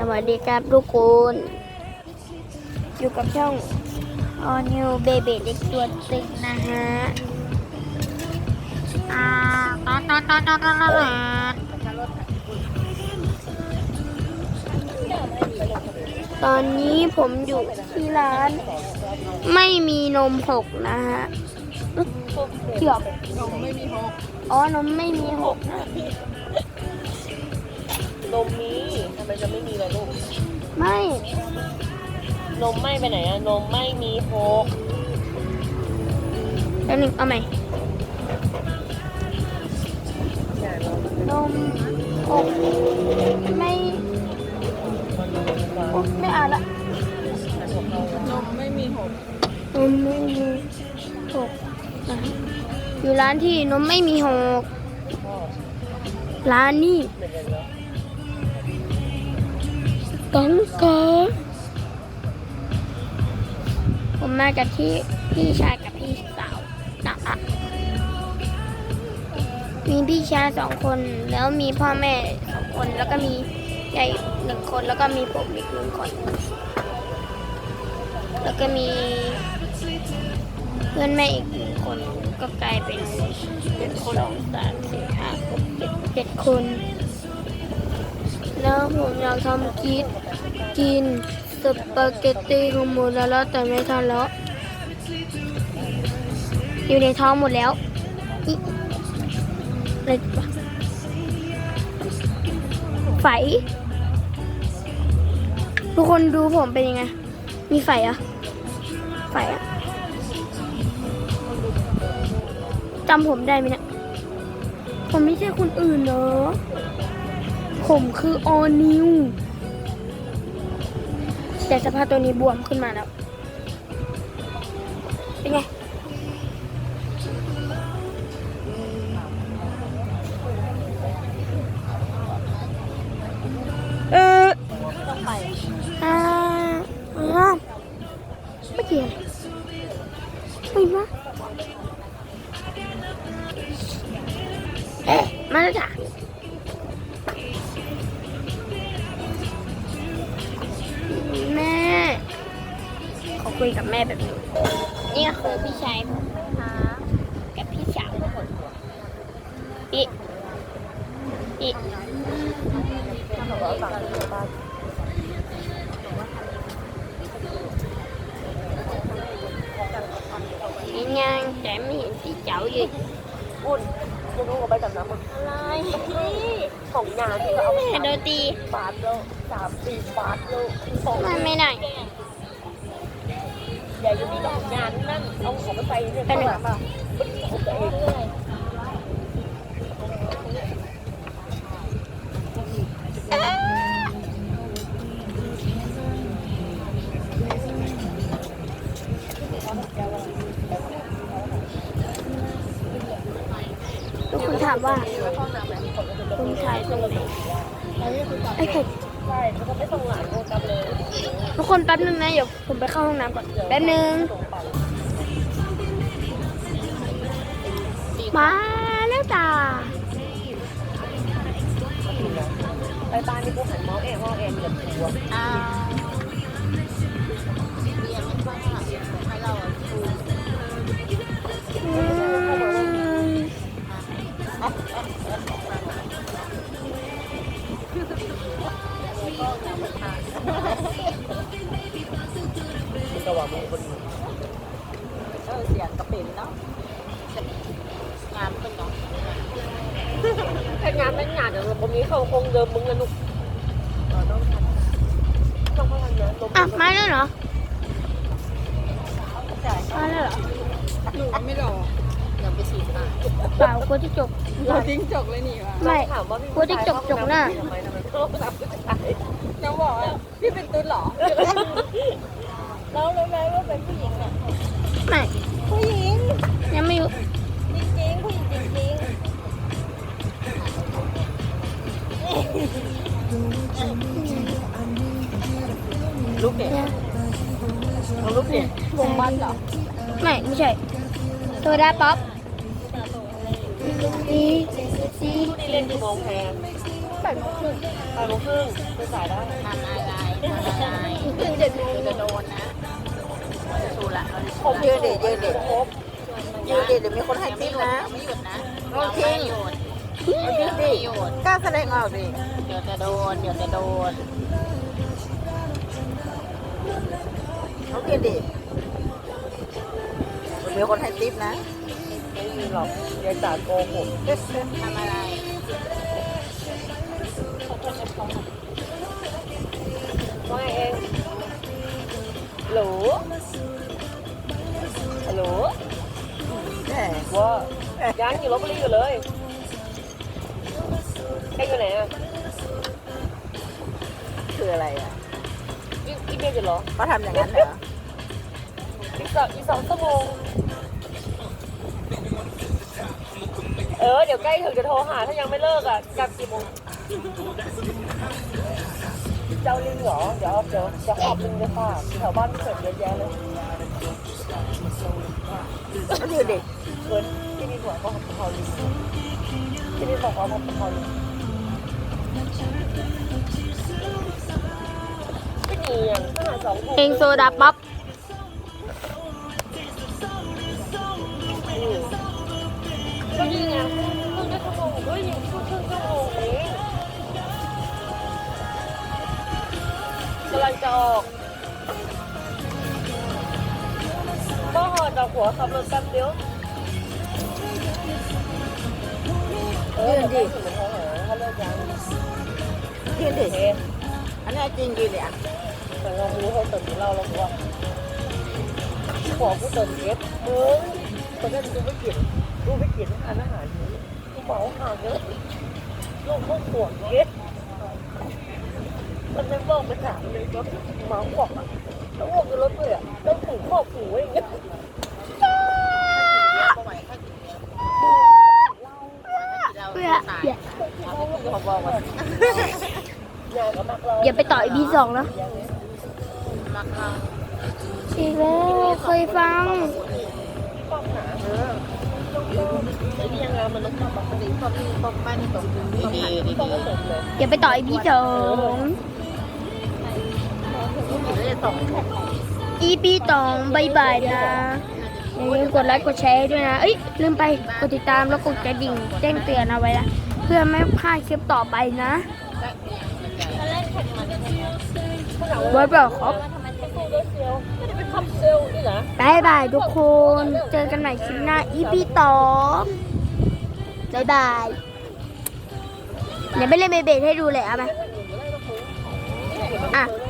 สวัสดีครับทุกคน อยู่กับช่อง All New Baby เด็กตัวตึงนะฮะ อ่าตอนตอนตอนตอนตอนตอนตอนนี้ผมอยู่ที่ร้าน ไม่มีนมหกนะฮะเกือบนมไม่มีหกอ๋อนมไม่มีหกนะ นมมีทำไมจะไม่มีล่ะลูก ไม่นมไม่ไปไหนอะนมไม่มีหกแล้วหนึ่งเอาใหม่อย่าลงนมหกไม่ไม่อ่านละนมไม่มีหกนมไม่มีหกนะอยู่ร้านที่นมไม่มีหกพ่อร้านนี้ เหมือนกันเนาะ กังกาผมมาจากที่พี่ชายกับพี่สาวนะมีพี่ชายสองคนแล้วมีพ่อแม่สองคนแล้วก็มียายหนึ่งคนแล้วก็มีผมอีกหนึ่งคน แล้วก็มีเพื่อนแม่อีกหนึ่งคนก็กลายเป็นเป็นคนสองสามสี่ห้าหกเจ็ดเจ็ดคน แล้วผมอยากทำกินกินสปาเกตตี้ของหมดแล้วแล้วแต่ไม่ทันแล้ว อยู่ในท้องหมดแล้วอิอะไรไฝทุกคนดูผมเป็นยังไง มีไฝอะไฝอะจำผมได้ไหมเนี่ยผมไม่ใช่คนอื่นเนอะ ผมคือออนิวแต่สภาพตัวนี้บวมขึ้นมาแล้ว เป็นไง เอออ่าอ่าไม่เกี่ยวไม่มาเอ๊ะมาแล้วจ้ะ คุยกับแม่แบบนี้ นี่ก็คือพี่ชายผมนะคะกับพี่สาวผมอีอีถ้าบอกว่าสั่งที่บ้านนี่ไงแต่ไม่เห็นพี่เจ้าอยู่อุ่นจะรู้กับไปกับน้ำมันอะไรของงานที่เราเอาแม่โดนตีบาทแล้วสามสี่บาทแล้วสองมันไม่ได้ ใหญ่จะมีดอกงานนั่นเอาของไปใส่เนี่ยข้างหลังอะของตัวเองทุกคนถามว่าคุณชายตรงไหนไอ้เผ็ด ใช่แล้วก็ไม่ต้องหลานโกกับเลยทุกคนแป๊บนึงนะเดี๋ยวผมไปเข้าห้องน้ำก่อนแป๊บนึงมาแล้วจ้าไปบ้านนี่พวกหันมองแอบมองแอบเหยียบหัวอ่าอืม ระหว่างมือคนเออเสียงกระเป็นเนาะงานเป็นเนาะแค่งานเป็นงานเดี๋ยวผมนี้เขาคงเดิมมึงนะนุกต้องทำต้องพัฒนาลมอะมาแล้วเหรอมาแล้วเหรอหนูก็ไม่รอยังไปฉีดมาเปล่ากลัวที่จบเราทิ้งจกเลยนี่วะไม่ถามว่าพี่กลัวที่จบจบหน้า พี่เป็นตุ๊ดเหรอ แล้วรู้ไหมว่าเป็นผู้หญิงอะไม่ผู้หญิง ยังไม่รู้จริงๆผู้หญิงจริงลูกเด็กเนี่ยเอาลูกเด็กๆวงบัตเหรอไม่ไม่ใช่โซดาป๊อปซีซีนี่เล่นกี่โมงแพงแปดโมงครึ่งแปดโมงครึ่งไปสายได้อ่าร ตื่นเจ็ดโมงจะโดนนะสูละยืนเด็ดยืนเด็ดครบยืนเด็ดเดี๋ยวมีคนให้ทิปนะไม่หยุดนะโอเคยืนดิกล้าแสดงออกดิเดี๋ยวจะโดนเดี๋ยวจะโดนโอเคดิมีคนให้ทิปนะไม่มีหรอกยายจ่าโกงผมทำอะไร ว่าไงเองฮัลโหลฮัลโหลแหมว่ายังอยู่ลบบุรีอยู่เลยเอ็งอยู่ไหนอะคืออะไรอะอีกอีกเมลอยู่เหรอเขาทำอย่างนั้นเหรออีกสองอีกสองชั่วโมงเออ เดี๋ยวใกล้ถึงจะโทรหา ถ้ายังไม่เลิกอะกลับกี่โมง เจ้าลิงเหรอ เดี๋ยวเดี๋ยวจะขอบลิงเลยค่ะแถวบ้านพี่เกิดเยอะแยะเลยก็ยืนดิเหมือนที่นี่บอกว่าผัดกะเพราลิงที่นี่บอกว่าผัดกะเพราลิงไม่ดีอะอาหารสองเพลงโซดาป๊อปก็ดีไงครึ่งชั่วโมงก็ยิงครึ่งชั่วโมงเลังจะออกก็หอจากหัวขับรถแป๊บเดียวเออเดี๋ยวถึงโทรหาเขาเลิกยังยืนดิโอเคอันนี้จริงยืนดิอะแต่เรารู้เขาเติมเราเราบอกว่าบอกกูเติมเอฟมึงตอนนั้นกูไม่เขียนกูไม่เขียนทานอาหารนี้กูเหมาหาเยอะลูกพวกปวดเอฟ มันไม่บอกไปถามเลยก็เหมาบอกอะแล้วบอกกันรถเลยอะแล้วผูกข้อผูกไว้อย่างเงี้ยเพื่ออย่าเขาบอกว่าอย่าไปต่ออีพีสองนะอีกแล้วเคยฟังป้องหาเออไอ้นี่ยังไงมันต้องปกติป้อมป้อมป้านี่ตรงดีดีดีต้องเสร็จเลยอย่าไปต่ออีพีสอง สองอีพีสองบายบายนะอย่าลืมกดไลค์กดแชร์ด้วยนะ เอ้ยลืมไปกดติดตามแล้วกดกระดิ่งแจ้งเตือนเอาไว้นะเพื่อไม่พลาดคลิปต่อไปนะไว้บอกครับไม่ได้ไปทำเซลล์นี่นะบายบายทุกคน เจอกันใหม่คลิปหน้า EP สองบายบายเดี๋ยวไม่เล่นเบเบให้ดูเลยเอาไหม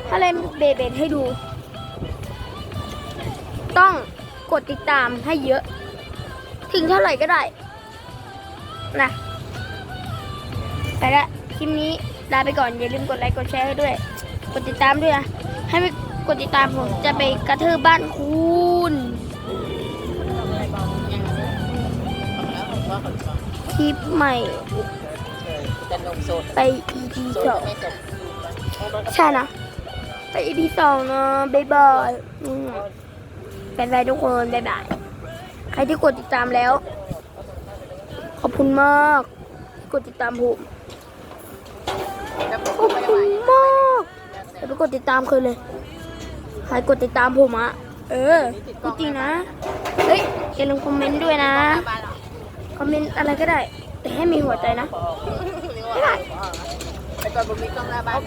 ถ้าเล่นเบเบดให้ดู ต้องกดติดตามให้เยอะ ถึงเท่าไหร่ก็ได้ นะไปละคลิปนี้ลาไปก่อน อย่าลืมกดไลค์กดแชร์ให้ด้วย กดติดตามด้วยนะ ให้ไม่กดติดตามผมจะไปกระเทืบบ้านคุณคลิปใหม่จะนมสดไป EP สองใช่นะ ไป EP สองนะบ๊ายบายอืมบ๊ายบายทุกคนบ๊ายบาย ใครที่กดติดตามแล้ว ขอบคุณมาก กดติดตามผมขอบคุณมากอย่าไปกดติดตามเคยเลย ใครกดติดตามผมอะเออจริงนะ เฮ้ยอย่าลืมคอมเมนต์ด้วยนะ คอมเมนต์อะไรก็ได้ แต่ให้มีหัวใจนะไอ้ตอนบุญมีกล้องหน้าบ้าน